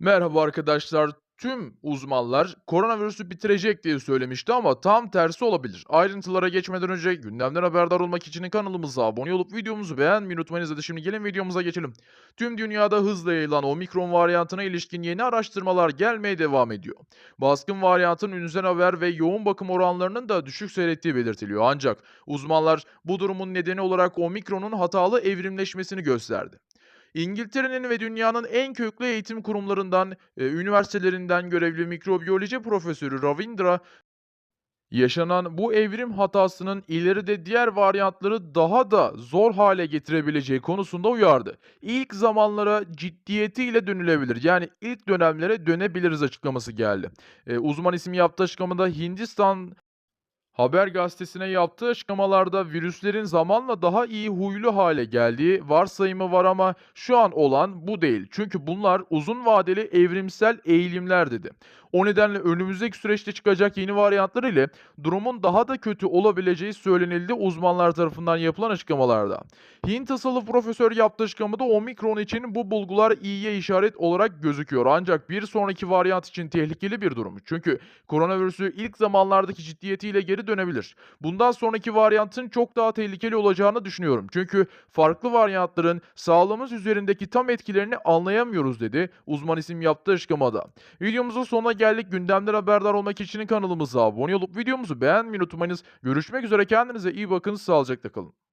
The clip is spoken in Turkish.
Merhaba arkadaşlar. Tüm uzmanlar koronavirüsü bitirecek diye söylemişti ama tam tersi olabilir. Ayrıntılara geçmeden önce gündemden haberdar olmak için kanalımıza abone olup videomuzu beğenmeyi unutmayınız. Hadi şimdi gelin videomuza geçelim. Tüm dünyada hızla yayılan omikron varyantına ilişkin yeni araştırmalar gelmeye devam ediyor. Baskın varyantın ünzel haber ve yoğun bakım oranlarının da düşük seyrettiği belirtiliyor. Ancak uzmanlar bu durumun nedeni olarak omikronun hatalı evrimleşmesini gösterdi. İngiltere'nin ve dünyanın en köklü eğitim kurumlarından, eee, üniversitelerinden görevli mikrobiyoloji profesörü Ravindra, yaşanan bu evrim hatasının ileride diğer varyantları daha da zor hale getirebileceği konusunda uyardı. İlk zamanlara ciddiyetiyle dönülebilir. Yani ilk dönemlere dönebiliriz açıklaması geldi. Eee, uzman isim yaptığı açıklamada Hindistan Haber gazetesine yaptığı açıklamalarda virüslerin zamanla daha iyi huylu hale geldiği varsayımı var ama şu an olan bu değil. Çünkü bunlar uzun vadeli evrimsel eğilimler dedi. O nedenle önümüzdeki süreçte çıkacak yeni varyantlar ile durumun daha da kötü olabileceği söylenildi uzmanlar tarafından yapılan açıklamalarda. Hint asıllı profesör yaptığı açıklamada omikron için bu bulgular iyiye işaret olarak gözüküyor. Ancak bir sonraki varyant için tehlikeli bir durum. Çünkü koronavirüsü ilk zamanlardaki ciddiyetiyle dönebilir. Bundan sonraki varyantın çok daha tehlikeli olacağını düşünüyorum. Çünkü farklı varyantların sağlığımız üzerindeki tam etkilerini anlayamıyoruz dedi uzman isim yaptığı açıklamada. Videomuzun sonuna geldik. Gündemden haberdar olmak için kanalımıza abone olup videomuzu beğenmeyi unutmayınız. Görüşmek üzere kendinize iyi bakın. Sağlıcakla kalın.